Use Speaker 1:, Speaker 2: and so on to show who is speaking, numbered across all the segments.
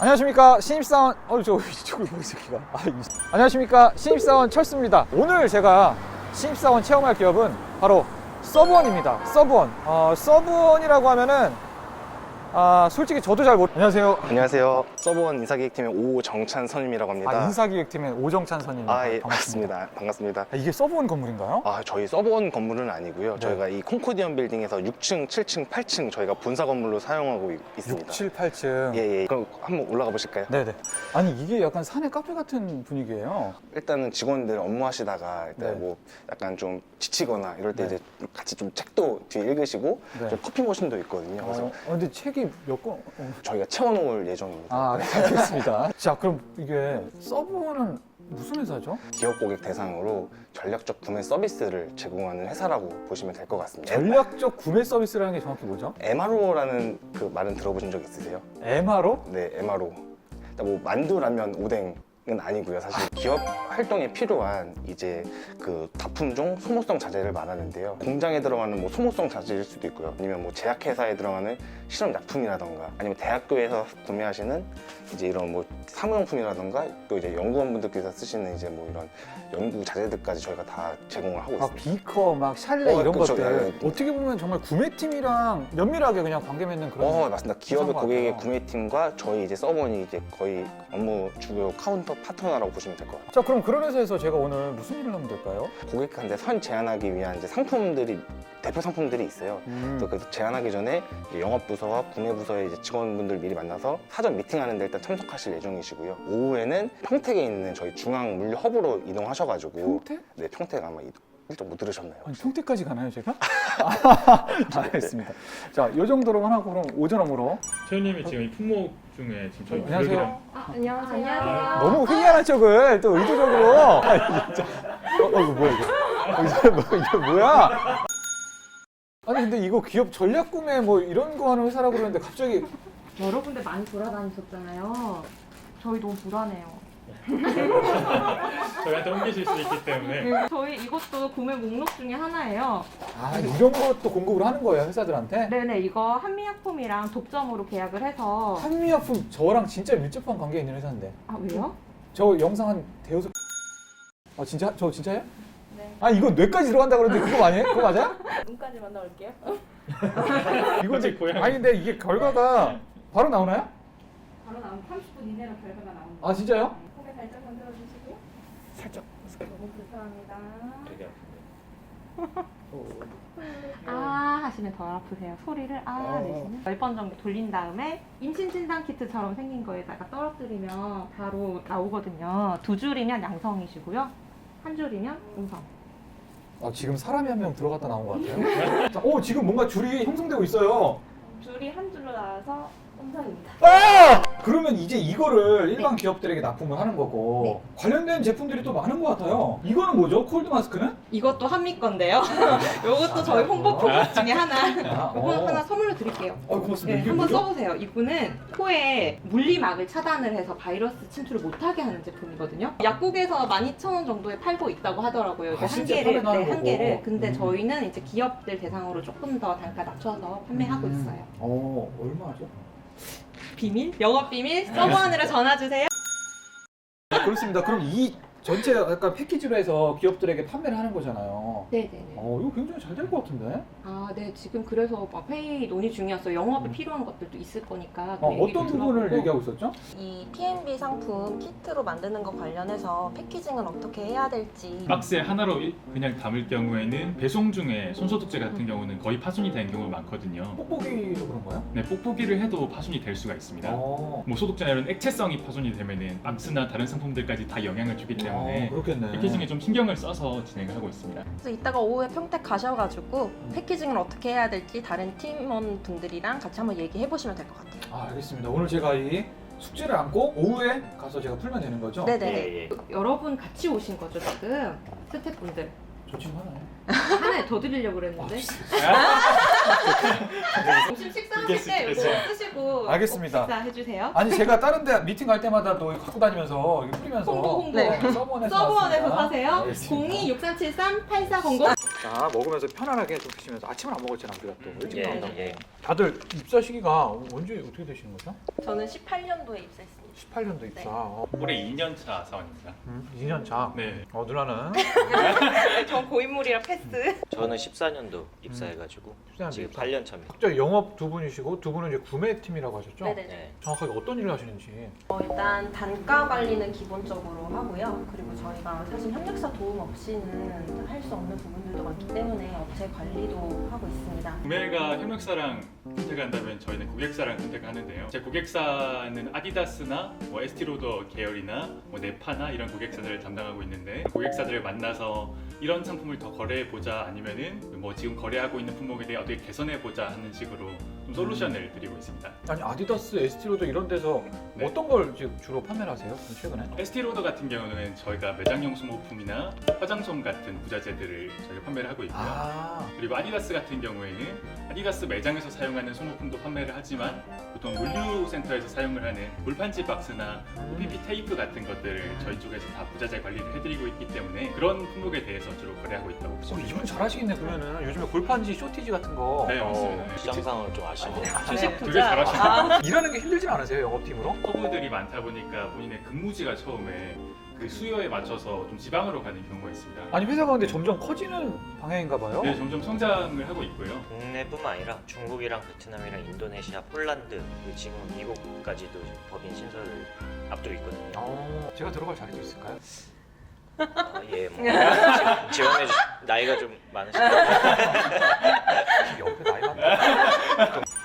Speaker 1: 안녕하십니까. 신입사원 어저 이쪽을 보이 새끼가. 아, 이- 안녕하십니까. 신입사원 철수입니다. 오늘 제가 신입사원 체험할 기업은 바로 서브원입니다. 서브원. 어, 서브원이라고 하면은 아 솔직히 저도 잘 모르 안녕하세요
Speaker 2: 안녕하세요. 서브원 인사기획팀의 오정찬 선임이라고 합니다.
Speaker 1: 아 인사기획팀의 오정찬 선임입니다
Speaker 2: 아, 예,
Speaker 1: 반갑습니다
Speaker 2: 맞습니다. 반갑습니다.
Speaker 1: 아, 이게 서브원 건물인가요?
Speaker 2: 아, 저희 서브원 건물은 아니고요.
Speaker 1: 네.
Speaker 2: 저희가 이 콩코디언 빌딩에서 6층, 7층, 8층 저희가 본사 건물로 사용하고 있- 있습니다.
Speaker 1: 6, 7, 8층
Speaker 2: 예, 예. 그럼 한번 올라가 보실까요?
Speaker 1: 네네 아니 이게 약간 산의 카페 같은 분위기예요
Speaker 2: 일단은 직원들 업무하시다가 일단
Speaker 1: 네.
Speaker 2: 뭐 약간 좀 지치거나 이럴 때
Speaker 1: 네.
Speaker 2: 이제 같이 좀 책도 뒤에 읽으시고
Speaker 1: 네.
Speaker 2: 좀 커피 머신도 있거든요. 그래서
Speaker 1: 어, 어, 근데 책이 몇 권? 어.
Speaker 2: 저희가 채워놓을 예정입니다.
Speaker 1: 아 알겠습니다 자 그럼 이게 서브원은 무슨 회사죠?
Speaker 2: 기업 고객 대상으로 전략적 구매 서비스를 제공하는 회사라고 보시면 될 것 같습니다.
Speaker 1: 전략적 구매 서비스라는 게 정확히 뭐죠?
Speaker 2: MRO라는 그 말은 들어보신 적 있으세요?
Speaker 1: MRO?
Speaker 2: 네, MRO. 뭐 만두 라면 오뎅 은 아니고요. 사실 기업 활동에 필요한 이제 그 다품종 소모성 자재를 말하는데요. 공장에 들어가는 뭐 소모성 자재일 수도 있고요. 아니면 뭐 제약회사에 들어가는 실험 약품이라던가 아니면 대학교에서 구매하시는 이제 이런 뭐 사무용품이라던가 또 이제 연구원분들께서 쓰시는 이제 뭐 이런 연구 자재들까지 저희가 다 제공을 하고
Speaker 1: 막
Speaker 2: 있습니다.
Speaker 1: 비커, 막 샬레
Speaker 2: 어,
Speaker 1: 이런
Speaker 2: 그쵸,
Speaker 1: 것들
Speaker 2: 네.
Speaker 1: 어떻게 보면 정말 구매팀이랑 면밀하게 그냥 관계 맺는 그런
Speaker 2: 어 맞습니다. 기업의 고객의
Speaker 1: 같아요.
Speaker 2: 구매팀과 저희 이제 서버니 이제 거의 업무 주요 카운터 파트너라고 보시면 될 것 같아요.
Speaker 1: 자 그럼 그런 회사에서 제가 오늘 무슨 일을 하면 될까요?
Speaker 2: 고객한테 선 제안하기 위한 이제 상품들이 대표 상품들이 있어요.
Speaker 1: 음.
Speaker 2: 또 그래서 제안하기 전에 이제 영업부서와 구매부서의 이제 직원분들 미리 만나서 사전 미팅하는데 일단 참석하실 예정이시고요. 오후에는 평택에 있는 저희 중앙 물류 허브로 이동하셔가지고
Speaker 1: 평택?
Speaker 2: 네 평택 아마 이- 일정 못 들으셨나요?
Speaker 1: 아니 평택까지 가나요 제가? 알겠습니다. 자, 이 정도로만 하고 그럼 오전 업무로
Speaker 3: 최현님이 지금 이 품목 중에 지금 저희
Speaker 1: 안녕하세요.
Speaker 3: 구역이랑
Speaker 4: 아, 안녕하세요.
Speaker 1: 너무 회의하는 척을 또 의도적으로 아, 진짜. 어, 어 이거 뭐야 이거? 어, 이거 뭐, 이거 뭐야? 아니 근데 이거 기업 전략 구매 뭐 이런 거 하는 회사라고 그러는데 갑자기
Speaker 4: 여러 군데 많이 돌아다니셨잖아요. 저희 너무 불안해요.
Speaker 3: 저희한테 옮기실 수 있기 때문에
Speaker 4: 저희 이것도 구매 목록 중에 하나예요.
Speaker 1: 아 이런 것도 공급을 하는 거예요 회사들한테?
Speaker 4: 네네, 이거 한미약품이랑 독점으로 계약을 해서.
Speaker 1: 한미약품 저랑 진짜 밀접한 관계 있는 회사인데
Speaker 4: 아, 왜요?
Speaker 1: 저 영상 한 대여섯 아 진짜 저 진짜예요?
Speaker 4: 네.
Speaker 1: 아 이거 뇌까지 들어간다 그러는데 그거 아니에요? 그거 맞아요?
Speaker 4: 눈까지 만나볼게요.
Speaker 1: 이거
Speaker 3: 갑자기
Speaker 1: 근데
Speaker 3: 고양이.
Speaker 1: 아니 근데 이게 결과가 바로 나오나요?
Speaker 4: 바로 나오면 30분 이내로 결과가 나옵니다.
Speaker 1: 아 진짜요?
Speaker 4: 고개 살짝 건드려 주시고요.
Speaker 1: 살짝
Speaker 4: 너무 불편합니다.
Speaker 3: 되게
Speaker 4: 아 하시면 덜 아프세요. 소리를 아
Speaker 1: 어.
Speaker 4: 내시면 10번 정도 돌린 다음에 임신 진단 키트처럼 생긴 거에다가 떨어뜨리면 바로 나오거든요. 두 줄이면 양성이시고요. 한 줄이면 음성.
Speaker 1: 아, 지금 사람이 한 명 들어갔다 나온 것 같아요. 자, 오, 지금 뭔가 줄이 형성되고 있어요.
Speaker 4: 줄이 한 줄로 나와서
Speaker 1: 아! 그러면 이제 이거를 일반 기업들에게 납품을 하는 거고 관련된 제품들이 또 많은 것 같아요. 이거는 뭐죠? 콜드 마스크는?
Speaker 4: 이것도 한미 건데요. 이것도 저희 홍보 프로젝트 중에 하나.
Speaker 1: 아,
Speaker 4: 이거
Speaker 1: 어.
Speaker 4: 하나 선물로 드릴게요.
Speaker 1: 어, 고맙습니다.
Speaker 4: 네,
Speaker 1: 이게
Speaker 4: 한번
Speaker 1: 뭐죠?
Speaker 4: 써보세요. 이분은 코에 물리막을 차단을 해서 바이러스 침투를 못하게 하는 제품이거든요. 약국에서 12,000원 정도에 팔고 있다고 하더라고요.
Speaker 1: 아,
Speaker 4: 한
Speaker 1: 실제
Speaker 4: 개를,
Speaker 1: 판매도 하는
Speaker 4: 네, 한
Speaker 1: 거고.
Speaker 4: 개를. 근데
Speaker 1: 음.
Speaker 4: 저희는 이제 기업들 대상으로 조금 더 단가 낮춰서 판매하고
Speaker 1: 음.
Speaker 4: 있어요.
Speaker 1: 어, 얼마죠?
Speaker 4: 비밀? 영업 비밀? 서버원으로 전화 주세요.
Speaker 1: 네, 그렇습니다. 그럼 이 전체 약간 패키지로 해서 기업들에게 판매를 하는 거잖아요.
Speaker 4: 네네네.
Speaker 1: 어, 이거 굉장히 잘 될 것 같은데?
Speaker 4: 아, 네. 지금 그래서 막 회의 논의 중이었어요. 영업에 필요한 것들도 있을 거니까.
Speaker 1: 어,
Speaker 4: 그 얘기도
Speaker 1: 어떤 부분을
Speaker 4: 들어보고.
Speaker 1: 얘기하고 있었죠?
Speaker 5: 이 PNB 상품 키트로 만드는 것 관련해서 패키징은 어떻게 해야 될지
Speaker 3: 박스에 하나로 일- 그냥 담을 경우에는 배송 중에 손소독제 같은 경우는 거의 파손이 되는 경우가 많거든요.
Speaker 1: 뽁뽁이로 그런 거예요?
Speaker 3: 네, 뽁뽁이를 해도 파손이 될 수가 있습니다.
Speaker 1: 어,
Speaker 3: 뭐 소독제나 이런 액체성이 파손이 되면은 박스나 다른 상품들까지 다 영향을 주기 때문에
Speaker 1: 어, 그렇겠네.
Speaker 3: 패키징에 좀 신경을 써서 진행을 하고 있습니다.
Speaker 5: 그래서 이따가 오후에 평택 가셔가지고 패키징을 어떻게 해야 될지 다른 팀원 분들이랑 같이 한번 얘기해 보시면 될 것 같아요.
Speaker 1: 아, 알겠습니다. 오늘 제가 이 숙제를 안고 오후에 가서 제가 풀면 되는 거죠?
Speaker 5: 네네네.
Speaker 4: 여러분 같이 오신 거죠, 지금? 스태프분들.
Speaker 1: 저 친구 하나요?
Speaker 4: 하나 더 드리려고 그랬는데. 점심 식사하실 때 이거 쓰시고
Speaker 1: 알겠습니다.
Speaker 4: 꼭 식사해 주세요.
Speaker 1: 아니 제가 다른 데 미팅 갈 때마다 또 갖고 다니면서 이거 뿌리면서
Speaker 4: 홍보 홍보.
Speaker 5: 네.
Speaker 1: 서버원에서
Speaker 4: 서브원에서. 사세요.
Speaker 1: 알겠습니다.
Speaker 4: 02-6373-8400
Speaker 1: 자 먹으면서 편안하게 좀 드시면서 아침은 안 먹었잖아 우리가 또 일찍
Speaker 6: 예,
Speaker 1: 나온다고.
Speaker 6: 예.
Speaker 1: 다들 입사 시기가 언제 어떻게 되시는 거죠?
Speaker 5: 저는 18년도에 입사했습니다.
Speaker 1: 18년도 입사.
Speaker 5: 네.
Speaker 1: 어,
Speaker 3: 올해 2년 차 사원입니다.
Speaker 1: 음, 2년 차.
Speaker 3: 네.
Speaker 1: 어 누나는
Speaker 4: 전 고인물이라 패스.
Speaker 6: 저는 14년도 입사해가지고
Speaker 1: 14년도
Speaker 6: 지금
Speaker 1: 입사.
Speaker 6: 8년 차입니다.
Speaker 1: 각자 영업 두 분이시고 두 분은 이제 구매팀이라고 하셨죠?
Speaker 5: 네네네.
Speaker 6: 네.
Speaker 1: 정확하게 어떤 일을 하시는지.
Speaker 5: 어, 일단 단가 관리는 기본적으로 하고요. 그리고 저희가 사실 협력사 도움 없이는 할 수 없는 부분들도 많기 때문에 업체 관리도 하고 있습니다.
Speaker 3: 구매가 협력사랑 선택한다면 저희는 고객사랑 선택하는데요. 제 고객사는 아디다스나 뭐 에스티로더 계열이나 뭐 네파나 이런 고객사들을 담당하고 있는데 고객사들을 만나서 이런 상품을 더 거래해 보자 아니면은 뭐 지금 거래하고 있는 품목에 대해 어떻게 개선해 보자 하는 식으로 좀 솔루션을 드리고 있습니다.
Speaker 1: 아니 아디다스, 에스티로드 이런 데서
Speaker 3: 네.
Speaker 1: 어떤 걸 지금 주로 판매를 하세요? 그럼 최근에?
Speaker 3: 에스티로더 같은 경우는 저희가 매장용 소모품이나 화장솜 같은 부자재들을 저희가 판매를 하고 있고요.
Speaker 1: 아,
Speaker 3: 그리고 아디다스 같은 경우에는 아디다스 매장에서 사용하는 소모품도 판매를 하지만 보통 물류센터에서 사용을 하는 물판지 박스나 PP 테이프 같은 것들을 저희 쪽에서 다 부자재 관리를 해드리고 있기 때문에 그런 품목에 대해서 주로 거래하고 있다고
Speaker 1: 어,
Speaker 3: 보시면
Speaker 1: 이분
Speaker 3: 됩니다.
Speaker 1: 잘하시겠네 그러면은 요즘에 골판지 쇼티지 같은 거
Speaker 3: 네, 맞습니다.
Speaker 6: 시장 상황을 좀 아시고
Speaker 4: 주식
Speaker 3: 되게
Speaker 4: 투자.
Speaker 3: 잘하시네요.
Speaker 4: 아,
Speaker 1: 일하는 게 힘들진 않으세요 영업팀으로?
Speaker 3: 서브들이 많다 보니까 본인의 근무지가 처음에 그 수요에 맞춰서 좀 지방으로 가는 경우가 있습니다.
Speaker 1: 아니 회사가 근데 점점 커지는 방향인가 봐요.
Speaker 3: 네, 점점 성장을 하고 있고요.
Speaker 6: 국내뿐만 아니라 중국이랑 베트남이랑 인도네시아, 폴란드 그리고 지금 미국까지도 지금 법인 신설을 앞두고 있거든요.
Speaker 1: 어, 제가 들어갈 자리도 있을까요?
Speaker 6: 아, 예, 뭐 지원해 주 나이가 좀 많으시니까
Speaker 1: 옆에 나이 많다.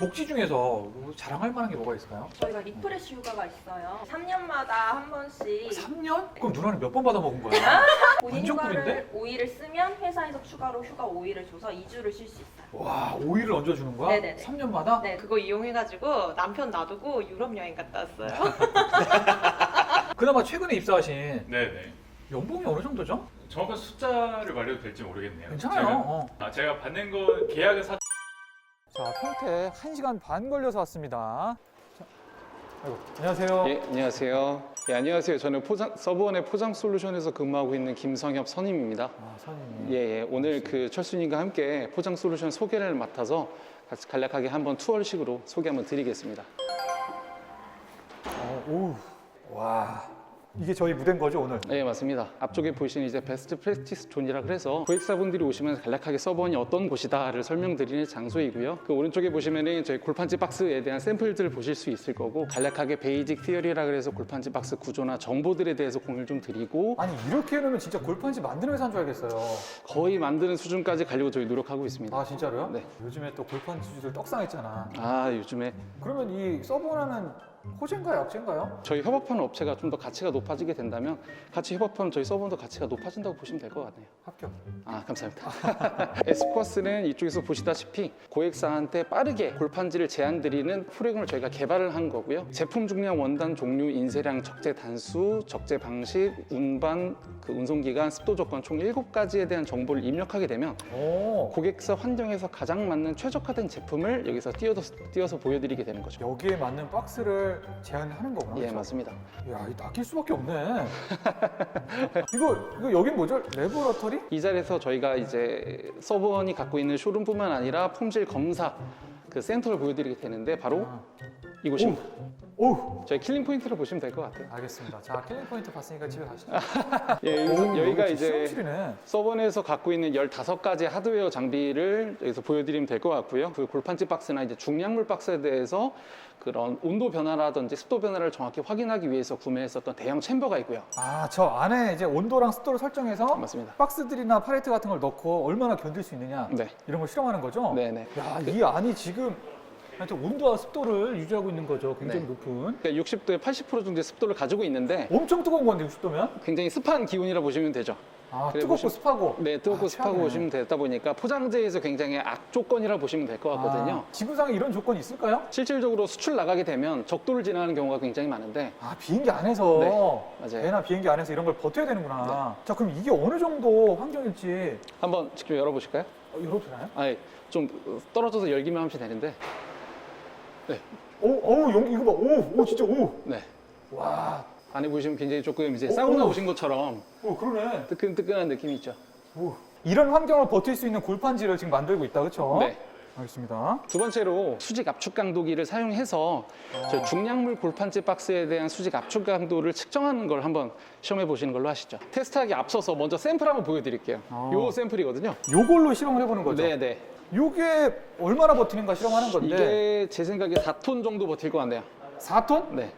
Speaker 1: 복지 중에서 뭐 자랑할 만한 게 뭐가 있을까요?
Speaker 5: 저희가 리프레시 휴가가 있어요. 3년마다 한 번씩
Speaker 1: 3년? 그럼 누나는 몇 번 받아 먹은 거야?
Speaker 5: 본인
Speaker 1: 완전
Speaker 5: 휴가를 5일을 쓰면 회사에서 추가로 휴가 5일을 줘서 2주를 쉴 수 있어요.
Speaker 1: 와, 오일을 얹어주는 거야?
Speaker 5: 네네네.
Speaker 1: 3년마다?
Speaker 4: 네, 그거 이용해가지고 남편 놔두고 유럽 여행 갔다 왔어요.
Speaker 1: 그나마 최근에 입사하신
Speaker 3: 네네.
Speaker 1: 연봉이 어느 정도죠?
Speaker 3: 정확한 숫자를 말해도 될지 모르겠네요.
Speaker 1: 괜찮아요.
Speaker 3: 제가,
Speaker 1: 어.
Speaker 3: 아, 제가 받는 거 계약은 사
Speaker 1: 자, 평택 1시간 반 걸려서 왔습니다. 자, 아이고, 안녕하세요.
Speaker 7: 예, 안녕하세요. 예, 안녕하세요. 저는 포장, 서브원의 포장 솔루션에서 근무하고 있는 김성엽 선임입니다.
Speaker 1: 아, 선임님.
Speaker 7: 예, 예. 오늘 그 철순이가 함께 포장 솔루션 소개를 맡아서 같이 간략하게 한번 투어식으로 소개 한번 드리겠습니다.
Speaker 1: 어, 오, 와. 이게 저희 무대인 거죠, 오늘?
Speaker 7: 네, 맞습니다. 앞쪽에 보시는 이제 베스트 프랙티스 존이라 그래서 고객사분들이 오시면 간략하게 서버원이 어떤 곳이다를 설명드리는 장소이고요. 그 오른쪽에 보시면은 저희 골판지 박스에 대한 샘플들을 보실 수 있을 거고 간략하게 베이직 티어리라 그래서 골판지 박스 구조나 정보들에 대해서 공유를 좀 드리고
Speaker 1: 아니, 이렇게 해놓으면 진짜 골판지 만드는 회사인 줄 알겠어요.
Speaker 7: 거의 만드는 수준까지 가려고 저희 노력하고 있습니다.
Speaker 1: 아, 진짜로요?
Speaker 7: 네.
Speaker 1: 요즘에 또 골판지주들 떡상했잖아.
Speaker 7: 아, 요즘에
Speaker 1: 그러면 이 서브원하는 호재인가요, 약재인가요?
Speaker 7: 저희 협업하는 업체가 좀 더 가치가 높아지게 된다면 같이 협업하면 저희 서버도 가치가 높아진다고 보시면 될 것 같네요.
Speaker 1: 합격.
Speaker 7: 아 감사합니다. 에스코어스는 이쪽에서 보시다시피 고객사한테 빠르게 골판지를 제안드리는 프로그램을 저희가 개발을 한 거고요. 제품 중량, 원단 종류, 인쇄량, 적재 단수, 적재 방식, 운반, 그 운송 기간, 습도 조건 총 7가지에 대한 정보를 입력하게 되면
Speaker 1: 오.
Speaker 7: 고객사 환경에서 가장 맞는 최적화된 제품을 여기서 띄어서, 띄어서 보여드리게 되는 거죠.
Speaker 1: 여기에 맞는 박스를 제안하는 거구나.
Speaker 7: 예
Speaker 1: 그렇죠?
Speaker 7: 맞습니다.
Speaker 1: 야, 이거 낚일 수밖에 없네. 이거, 이거 여긴 뭐죠? 레보러터리?
Speaker 7: 이 자리에서 저희가 이제 서버원이 갖고 있는 쇼룸뿐만 아니라 품질 검사 그 센터를 보여드리게 되는데 바로
Speaker 1: 아.
Speaker 7: 이곳입니다.
Speaker 1: 오!
Speaker 7: 저희 킬링 포인트를 보시면 될 것 같아요.
Speaker 1: 알겠습니다. 자, 킬링 포인트 봤으니까 집에 가시죠.
Speaker 7: 예,
Speaker 1: 오,
Speaker 7: 여기서, 여기가
Speaker 1: 여기
Speaker 7: 이제
Speaker 1: 실험실이네.
Speaker 7: 서버원에서 갖고 있는 15가지 하드웨어 장비를 여기서 보여드리면 될 것 같고요. 그 골판지 박스나 이제 중량물 박스에 대해서 그런 온도 변화라든지 습도 변화를 정확히 확인하기 위해서 구매했었던 대형 챔버가 있고요.
Speaker 1: 아, 저 안에 이제 온도랑 습도를 설정해서
Speaker 7: 맞습니다.
Speaker 1: 박스들이나 팔레트 같은 걸 넣고 얼마나 견딜 수 있느냐
Speaker 7: 네,
Speaker 1: 이런 걸 실험하는 거죠?
Speaker 7: 네네.
Speaker 1: 야, 이 안이 지금 하여튼 온도와 습도를 유지하고 있는 거죠. 굉장히
Speaker 7: 네.
Speaker 1: 높은.
Speaker 7: 그러니까 60도에 80% 정도의 습도를 가지고 있는데
Speaker 1: 엄청 뜨거운 건데 60도면?
Speaker 7: 굉장히 습한 기온이라 보시면 되죠.
Speaker 1: 아,
Speaker 7: 그래
Speaker 1: 뜨겁고
Speaker 7: 보시-
Speaker 1: 습하고.
Speaker 7: 네, 뜨겁고
Speaker 1: 아,
Speaker 7: 습하고
Speaker 1: 최악이네.
Speaker 7: 오시면 되다 보니까 포장재에서 굉장히 악조건이라 보시면 될 것 같거든요.
Speaker 1: 아, 지구상에 이런 조건이 있을까요?
Speaker 7: 실질적으로 수출 나가게 되면 적도를 지나는 경우가 굉장히 많은데
Speaker 1: 아, 비행기 안에서
Speaker 7: 네, 맞아요.
Speaker 1: 배나 비행기 안에서 이런 걸 버텨야 되는구나. 자, 그럼 이게 어느 정도 환경일지
Speaker 7: 한번 직접 열어보실까요?
Speaker 1: 어, 열어도 되나요?
Speaker 7: 아니, 좀 떨어져서 열기만 하면 되는데
Speaker 1: 오, 어우, 용 이거 봐. 오, 오, 진짜 오.
Speaker 7: 네.
Speaker 1: 와,
Speaker 7: 안에 보시면 굉장히 조금 이제
Speaker 1: 오,
Speaker 7: 사우나
Speaker 1: 오.
Speaker 7: 오신 것처럼
Speaker 1: 오, 그러네.
Speaker 7: 뜨끈뜨끈한 느낌이 있죠.
Speaker 1: 오, 이런 환경을 버틸 수 있는 골판지를 지금 만들고 있다, 그렇죠?
Speaker 7: 네.
Speaker 1: 알겠습니다.
Speaker 7: 두 번째로 수직 압축 강도기를 사용해서 저 중량물 골판지 박스에 대한 수직 압축 강도를 측정하는 걸 한번 시험해 보시는 걸로 하시죠. 테스트하기 앞서서 먼저 샘플 한번 보여드릴게요.
Speaker 1: 어.
Speaker 7: 요 샘플이거든요.
Speaker 1: 요걸로 실험을 해보는 거죠?
Speaker 7: 네, 네.
Speaker 1: 요게 얼마나 버티는가 실험하는 건데
Speaker 7: 이게 제 생각에 4톤 정도 버틸 것 같네요.
Speaker 1: 4톤?
Speaker 7: 네.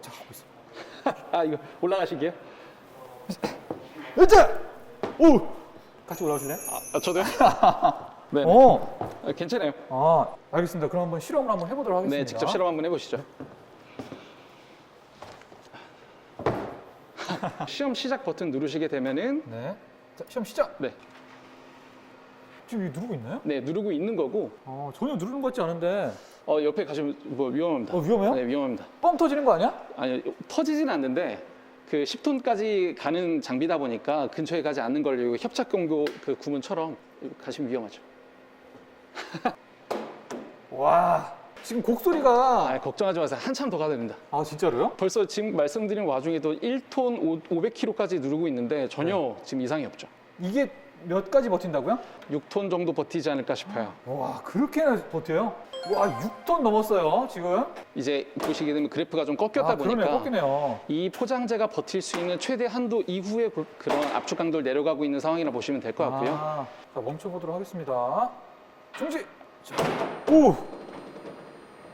Speaker 1: 자, 가고 있습니다.
Speaker 7: 아 이거 올라가시게요?
Speaker 1: 으짜! 오! 같이 올라오실래 요?
Speaker 7: 아, 저도요? 네.
Speaker 1: 어.
Speaker 7: 아, 괜찮아요.
Speaker 1: 아, 알겠습니다. 그럼 한번 실험을 한번 해보도록 하겠습니다.
Speaker 7: 네, 직접 실험 한번 해보시죠. 시험 시작 버튼 누르시게 되면은
Speaker 1: 네. 자, 시험 시작.
Speaker 7: 네,
Speaker 1: 지금 이거 누르고 있나요?
Speaker 7: 네 누르고 있는 거고
Speaker 1: 어, 전혀 누르는 것 같지 않은데.
Speaker 7: 어 옆에 가시면 뭐 위험합니다.
Speaker 1: 어, 위험해요?
Speaker 7: 네, 위험합니다.
Speaker 1: 뻥 터지는 거 아니야?
Speaker 7: 아니 터지진 않는데 그 10톤까지 가는 장비다 보니까 근처에 가지 않는 걸 이거 협착 경고 그 구문처럼 가시면 위험하죠.
Speaker 1: 와. 지금 곡소리가.
Speaker 7: 아 걱정하지 마세요. 한참 더 가야 됩니다.
Speaker 1: 아, 진짜로요?
Speaker 7: 벌써 지금 말씀드린 와중에도 1톤 500km까지 누르고 있는데 전혀 지금 이상이 없죠.
Speaker 1: 이게 몇 가지 버틴다고요?
Speaker 7: 6톤 정도 버티지 않을까 싶어요.
Speaker 1: 와, 그렇게나 버텨요? 와, 6톤 넘었어요, 지금.
Speaker 7: 이제 보시게 되면 그래프가 좀 꺾였다
Speaker 1: 아, 그러네,
Speaker 7: 보니까
Speaker 1: 꺾이네요.
Speaker 7: 이 포장재가 버틸 수 있는 최대 한도 이후에 그- 그런 압축 강도를 내려가고 있는 상황이라 보시면 될 것 같고요.
Speaker 1: 아, 자, 멈춰보도록 하겠습니다. 중지! 자, 오!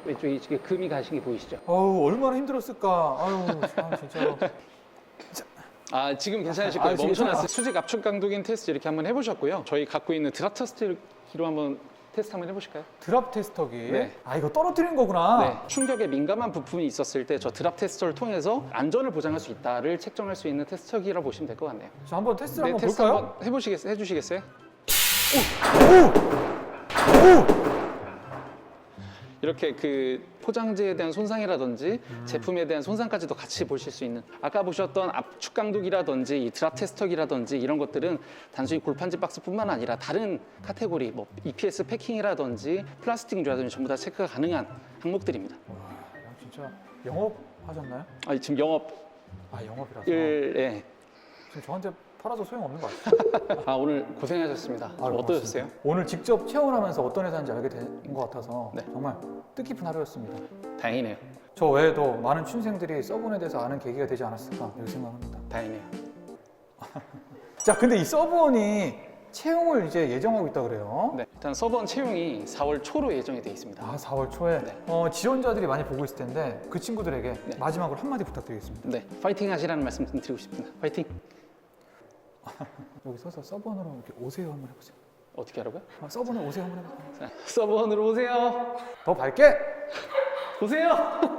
Speaker 7: 왼쪽에 이게 금이 가신 게 보이시죠?
Speaker 1: 아우, 얼마나 힘들었을까. 아유, 참, 진짜로.
Speaker 7: 아 지금 괜찮으실
Speaker 1: 아,
Speaker 7: 거예요.
Speaker 1: 지금
Speaker 7: 멈춰놨어요. 수직 압축 강도긴 테스트 이렇게 한번 해보셨고요. 저희 갖고 있는 드랍터스트기로 한번 테스트 한번 해보실까요?
Speaker 1: 드랍 테스터기.
Speaker 7: 네.
Speaker 1: 아, 이거 떨어뜨리는 거구나.
Speaker 7: 네, 충격에 민감한 부품이 있었을 때 저 드랍 테스터를 통해서 안전을 보장할 수 있다를 책정할 수 있는 테스터기라고 보시면 될 것 같네요.
Speaker 1: 자, 한번 테스트 를
Speaker 7: 네,
Speaker 1: 한번
Speaker 7: 테스트
Speaker 1: 볼까요?
Speaker 7: 한번 해보시겠어요? 해주시겠어요? 이렇게 그 포장재에 대한 손상이라든지
Speaker 1: 음.
Speaker 7: 제품에 대한 손상까지도 같이 보실 수 있는 아까 보셨던 압축 강도기라든지 이 드랍 테스터기라든지 이런 것들은 단순히 골판지 박스뿐만 아니라 다른 카테고리 뭐 EPS 패킹이라든지 플라스틱이라든지 전부 다 체크가 가능한 항목들입니다.
Speaker 1: 와, 진짜 영업 하셨나요?
Speaker 7: 아, 지금 영업을
Speaker 1: 아, 영업이라서.
Speaker 7: 예.
Speaker 1: 지금 저한테 팔아도 소용없는 것 같아요.
Speaker 7: 아 오늘 고생하셨습니다.
Speaker 1: 아,
Speaker 7: 어떠셨어요?
Speaker 1: 고맙습니다. 오늘 직접 체험하면서 어떤 회사인지 알게 된 것 같아서
Speaker 7: 네.
Speaker 1: 정말 뜻깊은 하루였습니다.
Speaker 7: 다행이네요.
Speaker 1: 저 외에도 많은 취준생들이 서브원에 대해서 아는 계기가 되지 않았을까 이렇게 생각합니다.
Speaker 7: 다행이네요.
Speaker 1: 자, 근데 이 서브원이 채용을 이제 예정하고 있다 그래요.
Speaker 7: 네, 일단 서버원 채용이 4월 초로 예정이 되어 있습니다.
Speaker 1: 아, 4월 초에
Speaker 7: 네.
Speaker 1: 어, 지원자들이 많이 보고 있을 텐데 그 친구들에게
Speaker 7: 네.
Speaker 1: 마지막으로 한마디 부탁드리겠습니다.
Speaker 7: 네, 파이팅 하시라는 말씀 좀 드리고 싶습니다. 파이팅.
Speaker 1: 여기 서서 서브원으로 이렇게 오세요 한번 해보세요.
Speaker 7: 어떻게 하라고요?
Speaker 1: 아, 서브원으로 오세요 한번 해보세요.
Speaker 7: 자, 서버원으로 오세요.
Speaker 1: 더 밝게!
Speaker 7: 오세요.